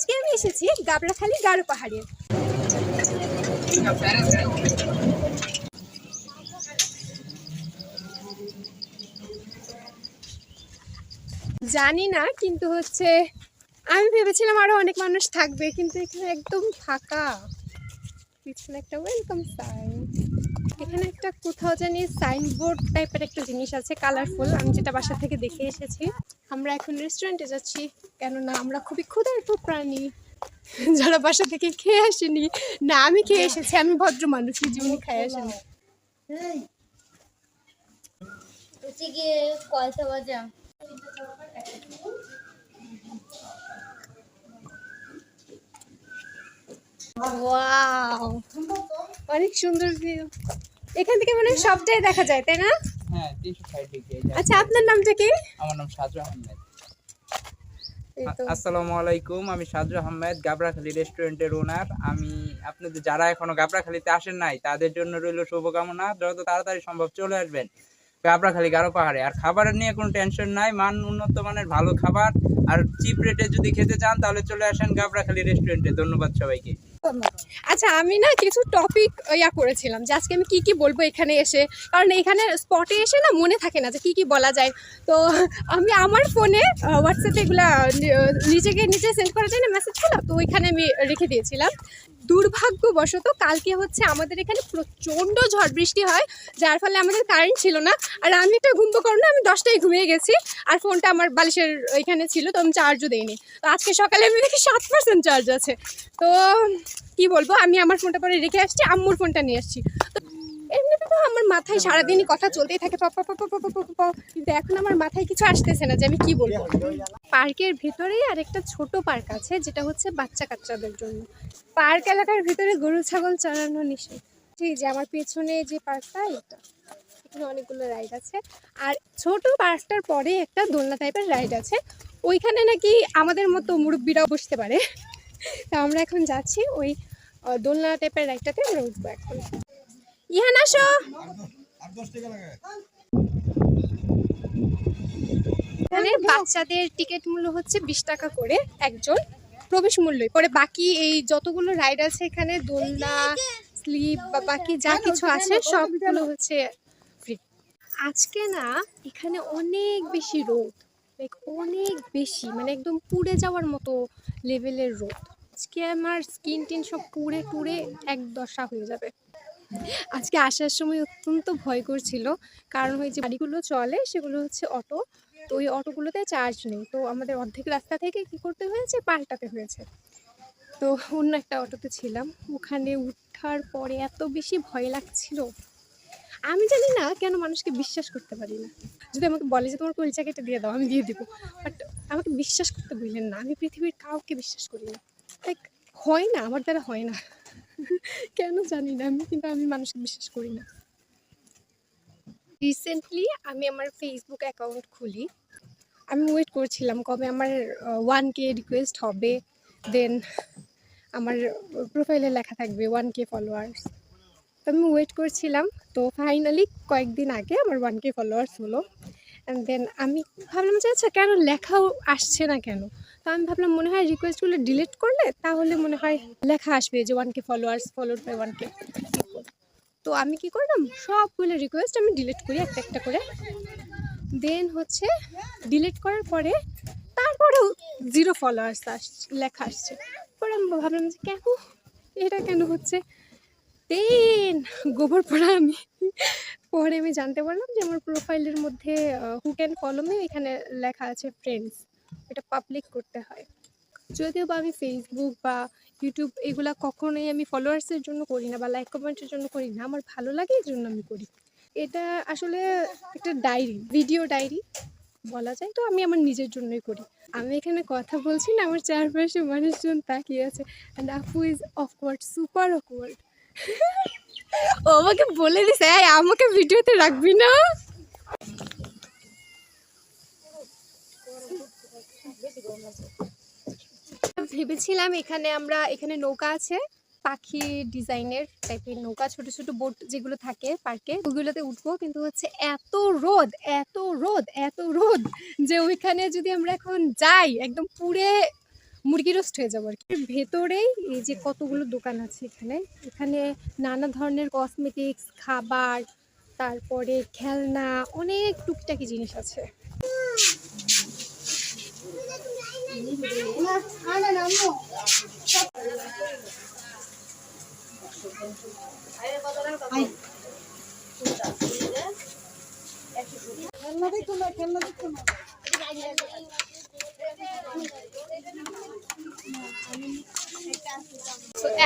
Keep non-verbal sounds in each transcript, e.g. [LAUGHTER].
আজকে আমি এসেছি গাবড়াখালি গারো পাহাড়ে। জানি না, কিন্তু হচ্ছে আমি ভেবেছিলাম আরও অনেক মানুষ থাকবে, কিন্তু এখানে একদম ফাঁকা। পিছনে একটা ওয়েলকাম সাইন এখানে একটা কোথাও জানি সাইনবোর্ড টাইপের একটা জিনিস আছে কালারফুল আমি যেটা বাসা থেকে দেখে এসেছি। আমরা এখন রেস্টুরেন্টে যাচ্ছি কেননা আমরা খুবই ক্ষুধার্ত প্রাণী। যারা বাসা থেকে খেয়ে আসেনি। না আমি খেয়ে এসেছি আমি ভদ্র মানুষ জীবনে খেয়ে আসেনি। অনেক সুন্দর ভিউ এখান থেকে মনে হয় সবটাই দেখা যায় তাই না? হ্যাঁ ডিগ্রি আচ্ছা আপনার নামটা কি? আমার নাম সাজু আহমেদ। আসসালামু আলাইকুম আমি সাজু আহমেদ গাবরাখালী রেস্টুরেন্টের ওনার। আমি আপনাদের যারা এখনও গাবরাখালীতে আসেন নাই তাদের জন্য রইল শুভকামনা। যত তাড়াতাড়ি সম্ভব চলে আসবেন। গাবরাখালী গারো পাহাড়ে। আর খাবারের নিয়ে কোনো টেনশন নাই মান উন্নত মানের ভালো খাবার। আর চিপ রেটে যদি খেতে চান তাহলে চলে আসেন গাবরাখালী রেস্টুরেন্টে। ধন্যবাদ সবাইকে। আচ্ছা আমি না কিছু টপিক ইয়া করেছিলাম যে আজকে আমি কি কি বলব এখানে এসে। কারণ এখানে স্পটে এসে না মনে থাকে না যে কি কি বলা যায়। তো আমি আমার ফোনে হোয়াটসঅ্যাপে এগুলা নিজেকে নিজে সেন্ড করা যায় না মেসেজগুলো তো ওইখানে আমি রেখে দিয়েছিলাম। দুর্ভাগ্যবশত কালকে হচ্ছে আমাদের এখানে প্রচণ্ড ঝড় বৃষ্টি হয়, যার ফলে আমাদের কারেন্ট ছিল না। আর আমি একটা ঘুমবো না আমি দশটায় ঘুমিয়ে গেছি। আর ফোনটা আমার বালিশের এখানে ছিল, তো আমি চার্জও দিইনি। তো আজকে সকালে আমি দেখি সাত পার্সেন্ট চার্জ আছে। তো কি বলব, আমি আমার ফোনটা পরে রেখে আসছি, আম্মুর ফোনটা নিয়ে আসছি। তো আমার মাথায় সারাদিনই কথা চলতেই থাকে। কিন্তু এখন আমার মাথায় কিছু আসতেছে না যে আমি কি বলব। পার্কের ভিতরেই আরেকটা ছোট পার্ক আছে যেটা হচ্ছে বাচ্চা কাচ্চাদের জন্য। পার্ক এলাকার ভিতরে গরু ছাগল চড়ানো নিষেধ। ঠিক যে আমার পেছনে যে পার্কটা এটা। এখানে অনেকগুলো রাইড আছে। আর ছোট পার্কটার পরে একটা দোলনা টাইপের রাইড আছে। ওইখানে নাকি আমাদের মতো মুরব্বীরাও বসতে পারে। তা আমরা এখন যাচ্ছি ওই দোলনা টাইপের রাইডটাতে আমরা উঠবো এখন। ইহান এখানে বাচ্চাদের টিকিট মূল্য হচ্ছে বিশ টাকা করে একজন প্রবেশ মূল্যই। পরে বাকি এই যতগুলো রাইড আছে এখানে, দোলনা, স্লিপ বা বাকি যা কিছু আছে সবগুলো হচ্ছে ফ্রি আজকে না এখানে অনেক বেশি রোদ লাইক অনেক বেশি মানে একদম পুড়ে যাওয়ার মতো লেভেলের রোদ। আজকে আমার স্কিন টিন সব পুড়ে টুড়ে এক দশা হয়ে যাবে। আজকে আসার সময় অত্যন্ত ভয় করছিল। কারণ ওই যে গাড়িগুলো চলে, সেগুলো হচ্ছে অটো। তো ওই অটোগুলোতে চার্জ নেই। তো আমাদের অর্ধেক রাস্তা থেকে কি করতে হয়েছে? পাল্টাতে হয়েছে। তো অন্য একটা অটোতে ছিলাম। ওখানে উঠার পরে এত বেশি ভয় লাগছিল। আমি জানি না কেন মানুষকে বিশ্বাস করতে পারি না। যদি আমাকে বলে যে, তোমার কলিচা কেটে দিয়ে দাও, আমি দিয়ে দেবো। বাট আমাকে বিশ্বাস করতে বললেন না। আমি পৃথিবীর কাউকে বিশ্বাস করি না। লাইক হয় না, আমার দ্বারা হয় না। [LAUGHS] কেন জানি না, আমি কিন্তু, আমি মানুষকে বিশ্বাস করি না। রিসেন্টলি আমি আমার ফেসবুক অ্যাকাউন্ট খুলি। আমি ওয়েট করছিলাম কবে আমার ওয়ান কে রিকোয়েস্ট হবে। দেন আমার প্রোফাইলে লেখা থাকবে ওয়ান কে ফলোয়ার্স তো আমি ওয়েট করছিলাম। তো ফাইনালি কয়েকদিন আগে আমার ওয়ান কে ফলোয়ার্স হলো। অ্যান্ড দেন আমি ভাবলাম যে আচ্ছা কেন লেখাও আসছে না কেন? আমি ভাবলাম মনে হয় রিকোয়েস্টগুলো ডিলিট করলে তাহলে মনে হয় লেখা আসবে যে one K followers followed by one K তো আমি কি করলাম? সবগুলো রিকোয়েস্ট আমি ডিলিট করি একটা একটা করে। দেন হচ্ছে ডিলিট করার পরে তারপরেও জিরো ফলোয়ার্স আস লেখা আসছে। পরে আমি ভাবলাম যে কেন? এটা কেন হচ্ছে? দেন গোবর পড়া আমি, পরে আমি জানতে পারলাম যে আমার প্রোফাইলের মধ্যে হু ক্যান ফলো মি এখানে লেখা আছে ফ্রেন্ডস এটা পাবলিক করতে হয়। যদিও বা আমি ফেসবুক বা ইউটিউব এগুলা কখনোই আমি ফলোয়ার্সের জন্য করি না বা লাইক কমেন্টের জন্য করি না আমার ভালো লাগে এই জন্য আমি করি। এটা আসলে একটা ডায়েরি ভিডিও ডায়েরি বলা যায় তো আমি আমার নিজের জন্যই করি। আমি এখানে কথা বলছি না আমার চারপাশে মানুষজন তাকিয়ে আছে। অ্যান্ড আপু ইজ অকওয়ার্ড সুপার অকওয়ার্ড ও আমাকে বলে "এই, আমাকে ভিডিওতে রাখবি না? ভেবেছিলাম এখানে আমরা, এখানে নৌকা আছে, পাখি ডিজাইনের টাইপের নৌকা, ছোট ছোট বোট যেগুলো থাকে পার্কে, ওগুলোতে উঠবো, কিন্তু হচ্ছে এত রোদ এত রোদ এত রোদ যে ওইখানে যদি আমরা এখন যাই, একদম পুড়ে মুরগি রোস্ট হয়ে যাব আর কি। ভেতরেই এই যে কতগুলো দোকান আছে এখানে এখানে নানা ধরনের কসমেটিক্স খাবার, তারপরে খেলনা, অনেক টুকটাকি জিনিস আছে।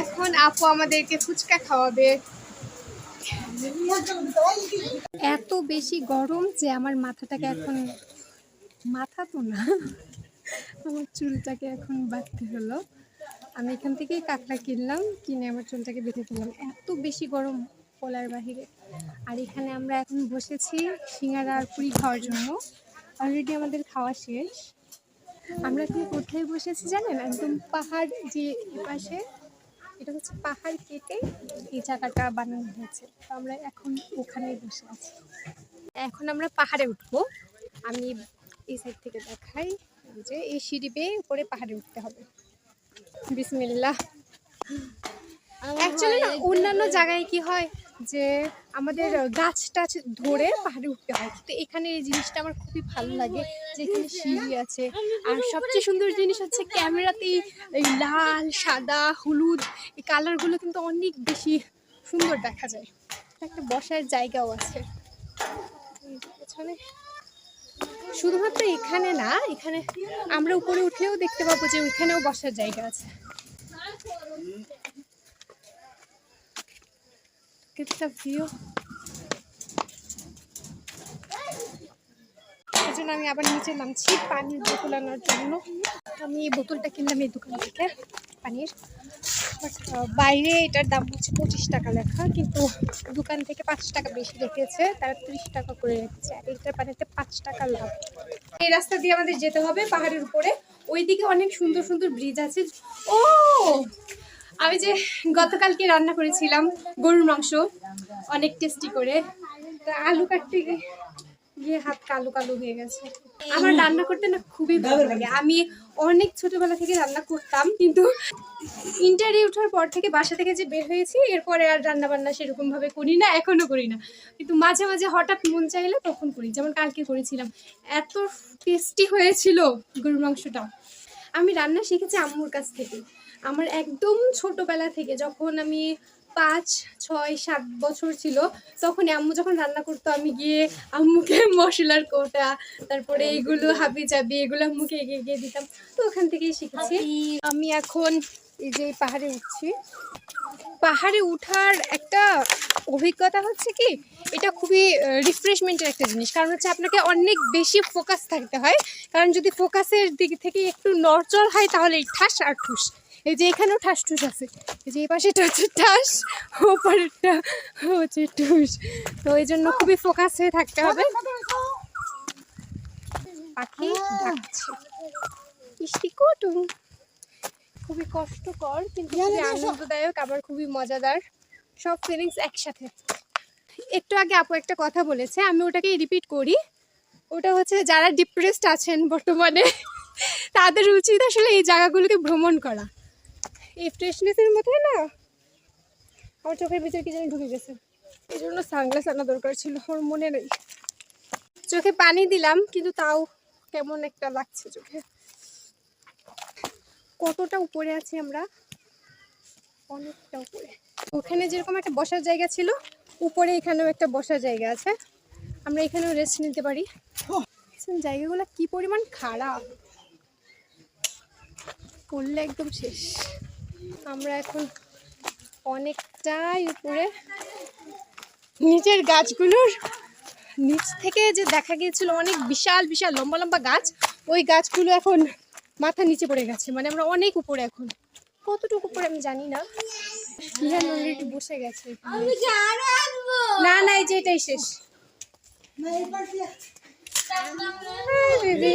এখন আপু আমাদেরকে ফুচকা খাওয়াবে। এত বেশি গরম যে আমার মাথাটাকে এখন মাথা তো না। আমার চুলটাকে এখন বাঁধতে হলো। আমি এখান থেকেই কাঁকড়া কিনলাম, কিনে আমার চুলটাকে বেঁধে ফেললাম। এত বেশি গরম পোলার বাহিরে। আর এখানে আমরা এখন বসেছি সিঙ্গারা আর পুরি খাওয়ার জন্য। অলরেডি আমাদের খাওয়া শেষ। আমরা এখন কোথায় বসেছি জানেন? একদম পাহাড় যে পাশে এটা হচ্ছে পাহাড় কেটে এই জায়গাটা বানানো হয়েছে। তো আমরা এখন ওখানেই বসে আছি। এখন আমরা পাহাড়ে উঠবো। আমি এই সাইড থেকে দেখাই। যে এই সিঁড়ি বেয়ে উপরে পাহাড়ে উঠতে হবে। বিসমিল্লাহ। অ্যাকচুয়ালি না অন্যান্য জায়গায় কি হয় যে আমাদের গাছ টাছ ধরে পাহাড়ে উঠতে হয়। তো এখানে এই জিনিসটা আমার খুবই ভালো লাগে যে এখানে সিঁড়ি আছে। আর সবচেয়ে সুন্দর জিনিস হচ্ছে ক্যামেরাতেই এই লাল সাদা হলুদ এই কালারগুলো কিন্তু অনেক বেশি সুন্দর দেখা যায়। একটা বসার জায়গাও আছে। পেছনে। শুধুমাত্র এখানে না, এখানে আমরা উপরে উঠলেও দেখতে পাবো যে ওইখানেও বসার জায়গা আছে। জন্য আমি আবার নিচে নামছি পানির বোতল আনার জন্য। আমি এই বোতলটা কিনলাম এই দোকান থেকে, পানির। বাইরে এটার দাম হচ্ছে পঁচিশ টাকা লেখা, কিন্তু দোকান থেকে পাঁচ টাকা বেশি রেখেছে তারা ত্রিশ টাকা করে রেখেছে। এক লিটার পানিতে পাঁচ টাকা লাভ। এই রাস্তা দিয়ে আমাদের যেতে হবে পাহাড়ের উপরে। ওইদিকে অনেক সুন্দর সুন্দর ব্রিজ আছে। ও! আমি যে গতকালকে রান্না করেছিলাম গরুর মাংস, অনেক টেস্টি করে। আলু কাটতে গিয়ে হাত কালো কালো হয়ে গেছে। আমার রান্না করতে না খুবই ভালো লাগে। আমি অনেক ছোটবেলা থেকে রান্না করতাম কিন্তু ইন্টারে ওঠার পর থেকে বাসা থেকে যে বের হয়েছি এরপরে আর রান্না বান্না সেরকম ভাবে করি না এখনও করি না। কিন্তু মাঝে মাঝে হঠাৎ মন চাইলে তখন করি যেমন কালকে করেছিলাম। এত টেস্টি হয়েছিল গরুর মাংসটা। আমি রান্না শিখেছি আম্মুর কাছ থেকে। আমার একদম ছোটবেলা থেকে যখন আমি পাঁচ ছয় সাত বছর ছিল তখন আম্মু যখন রান্না করতো আমি গিয়ে আম্মুকে [LAUGHS] মশলার কোটা তারপরে এগুলো হাবি জাবি এগুলো আম্মুকে এগিয়ে গিয়ে দিতাম। তো ওখান থেকেই শিখেছি। আমি এখন এই যে পাহাড়ে উঠছি। পাহাড়ে উঠার একটা অভিজ্ঞতা হচ্ছে কি এটা খুবই রিফ্রেশমেন্টের একটা জিনিস। কারণ হচ্ছে আপনাকে অনেক বেশি ফোকাস থাকতে হয়। কারণ যদি ফোকাসের দিক থেকে একটু নড়চড় হয় তাহলে এই ঠাস আর ঠুস। এই যে এখানেও ঠাস ঠুস আছে। এই যে এই পাশেটা হচ্ছে ঠাস ওপরেরটা হচ্ছে ঠুস। তো এই জন্য খুবই ফোকাস হয়ে থাকতে হবে। পাখি ডাকছে। বৃষ্টি কুটুম খুবই কষ্টকর কিন্তু খুবই আনন্দদায়ক আবার খুবই মজাদার। সব ফিলিংস একসাথে। একটু আগে আপু একটা কথা বলেছে আমি ওটাকেই রিপিট করি। ওটা হচ্ছে যারা ডিপ্রেসড আছেন বর্তমানে তাদের উচিত আসলে এই জায়গাগুলোকে ভ্রমণ করা। এই ফ্রেশনেসের মধ্যে না, আমার চোখের ভিতরে কি জানি ঢুকে গেছে। এই জন্য সানগ্লাস আনা দরকার ছিল আমার মনে নেই চোখে পানি দিলাম, কিন্তু তাও কেমন একটা লাগছে চোখে। কতটা উপরে আছি আমরা? অনেকটা উপরে। ওখানে যেরকম একটা বসার জায়গা ছিল, উপরে এখানেও একটা বসার জায়গা আছে। আমরা এখানেও রেস্ট নিতে পারি। দেখছেন জায়গাগুলো কি পরিমাণ খারাপ। করলে একদম শেষ। আমরা এখন অনেকটাই উপরে। নিচের গাছগুলোর নিচ থেকে যে দেখা গিয়েছিল অনেক বিশাল বিশাল লম্বা লম্বা গাছ ওই গাছগুলো এখন মাথা নিচে পড়ে গেছে। মানে আমরা অনেক উপরে এখন। কতটুকু উপরে আমি জানি না। ইহান অলরেডি বসে গেছে না না এই যে এটাই শেষ। হ্যাঁ, দিদি।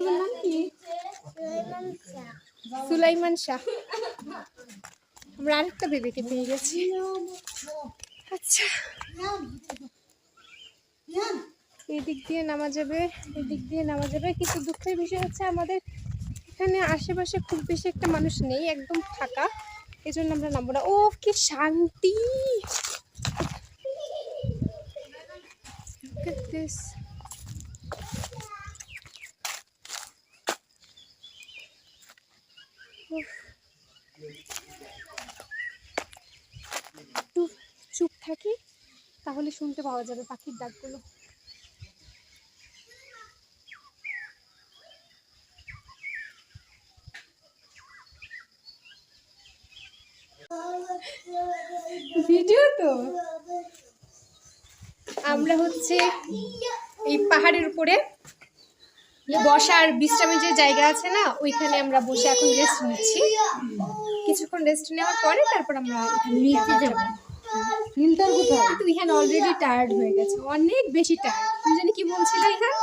তোমার নাম কি সুলাইমান শাহ। আমরা আরেকটা বেবিকে পেয়ে গেছি। আচ্ছা। এই দিক দিয়ে নামা যাবে এই দিক দিয়ে নামা যাবে। কিন্তু দুঃখের বিষয় হচ্ছে আমাদের এখানে আশেপাশে খুব বেশি একটা মানুষ নেই, একদম ফাঁকা। এই জন্য আমরা নামবো না। ও, কি শান্তি! This. উফ। একটু চুপ থাকি তাহলে শুনতে পাওয়া যাবে পাখির ডাকগুলো। ভিডিও তো। আমরা হচ্ছে এই পাহাড়ের উপরে বসার বিশ্রামের যে জায়গা আছে না ওইখানে আমরা বসে এখন রেস্ট নিচ্ছি। কিছুক্ষণ রেস্ট নেওয়ার পরে তারপর আমরা নিচে যাব। ফিল্টার কোথায়? কিন্তু ইহান অলরেডি টায়ার্ড হয়ে গেছে। অনেক বেশি টায়ার্ড তুমি জানি কি বলছিলে ইহান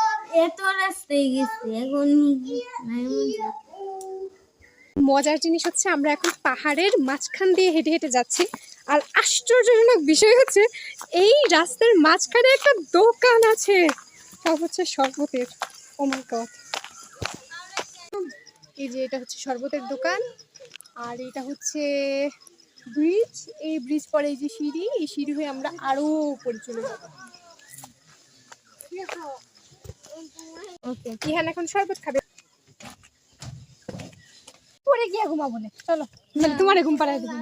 এত রাস্তায় গেছে এখন মজার জিনিস হচ্ছে আমরা এখন পাহাড়ের মাঝখান দিয়ে হেঁটে হেঁটে যাচ্ছি। আর আশ্চর্যজনক বিষয় হচ্ছে এই রাস্তার মাঝখানে একটা দোকান আছে। সব হচ্ছে শরবতের। ও গড এই যে এটা হচ্ছে শরবতের দোকান। আর এটা হচ্ছে ব্রিজ এই ব্রিজ পরে এই যে সিঁড়ি এই সিঁড়ি হয়ে আমরা আরও উপরে চলে যাব। ওকে ইহান এখন শরবত খাবে। পরে গিয়ে ঘুমাবো না চলো মানে তোমার ঘুম পাড়ায় দেবো।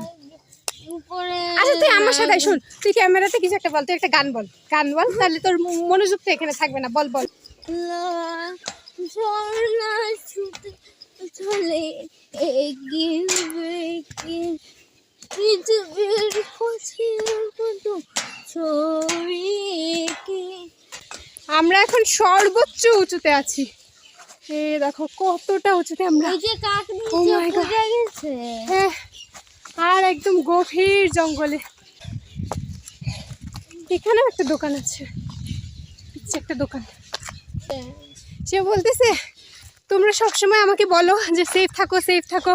আচ্ছা তুই আমার সাথে শোন তুই ক্যামেরাতে কিছু একটা বল তুই একটা গান বল। গান বল তাহলে তোর মনোযোগ তো এখানে থাকবে না বল বল। চলে পৃথিবীর আমরা এখন সর্বোচ্চ উঁচুতে আছি। এ দেখো কতটা উঁচুতে আমরা। Oh হ্যাঁ আর একদম গভীর জঙ্গলে। এখানেও একটা দোকান আছে। একটা দোকান। সে বলতেছে তোমরা সবসময় আমাকে বলো যে সেফ থাকো সেফ থাকো।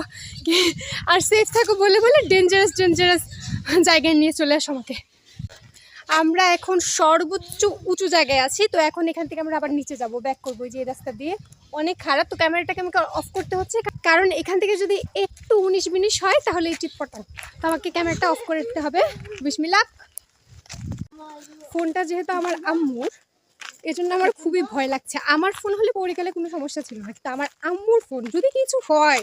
আর সেফ থাকো বলে বলে ডেঞ্জারাস ডেঞ্জারাস জায়গায় নিয়ে চলে আসো আমাকে। আমরা এখন সর্বোচ্চ উঁচু জায়গায় আছি, তো এখন এখান থেকে আমরা আবার নিচে যাব ব্যাক করব যে রাস্তা দিয়ে। অনেক খারাপ, তো ক্যামেরাটাকে আমাকে অফ করতে হচ্ছে কারণ এখান থেকে যদি একটু উনিশ মিনিট হয়, তাহলে এই চিটপটান তো আমাকে ক্যামেরাটা অফ করে দিতে হবে। বিসমিল্লাহ। ফোনটা যেহেতু আমার আম্মুর, এজন্য আমার খুবই ভয় লাগছে। আমার ফোন হলে পড়ে গেলে কোনো সমস্যা ছিল না, কিন্তু আমার আম্মুর ফোন যদি কিছু হয়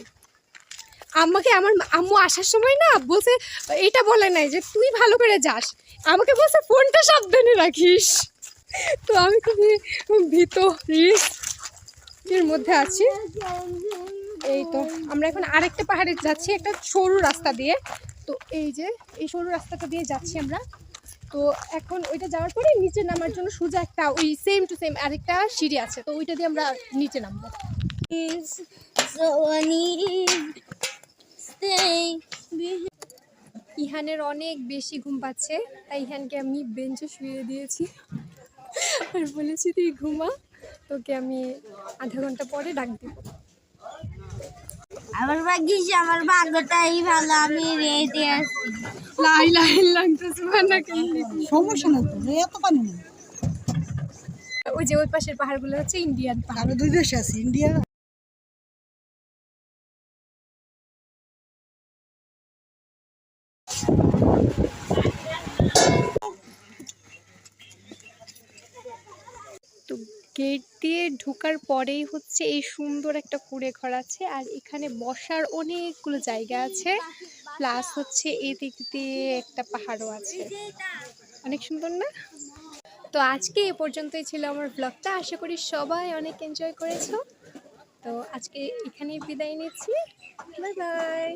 আমাকে আমার আম্মু আসার সময় না বলছে, এটা বলে নাই যে তুই ভালো করে যাস। আমাকে বলছে, ফোনটা সাবধানে রাখিস। তো আমি খুবই ভীত এর মধ্যে আছি। এই তো, আমরা এখন আরেকটা পাহাড়ে যাচ্ছি, একটা সরু রাস্তা দিয়ে। তো এই যে, এই সরু রাস্তাটা দিয়ে যাচ্ছি আমরা। তো এখন ওইটা যাওয়ার পরে নিচে নামার জন্য সোজা একটা ওই সেম টু সেম আরেকটা সিঁড়ি আছে। তো ওইটা দিয়ে আমরা নিচে নামবো। ইহানের অনেক বেশি ঘুম পাচ্ছে তাই ইহানকে আমি বেঞ্চে শুয়ে দিয়েছি। আর বলেছি তুই ঘুমা তোকে আমি আধা ঘণ্টা পরে ডাক দিব। আমার ভাগ্যিস আমার ভাগ্যটাই ভালো আমি রেডি আছি। লাই লাই লাগতেছে না সমস্যা নাই তো এত পানি নেই। ওই যে ওই পাশের পাহাড়গুলো হচ্ছে ইন্ডিয়ান পাহাড়। দুই দেশে আছে ইন্ডিয়া তো গেট দিয়ে ঢোকার পরেই হচ্ছে এই সুন্দর একটা কুড়ে ঘর আছে আর এখানে বসার অনেকগুলো জায়গা আছে। প্লাস হচ্ছে এদিক দিয়ে একটা পাহাড়ও আছে। অনেক সুন্দর না? তো আজকে এ পর্যন্তই ছিল আমার ব্লগটা আশা করি সবাই অনেক এনজয় করেছ। তো আজকে এখানেই বিদায় নিচ্ছি। Bye bye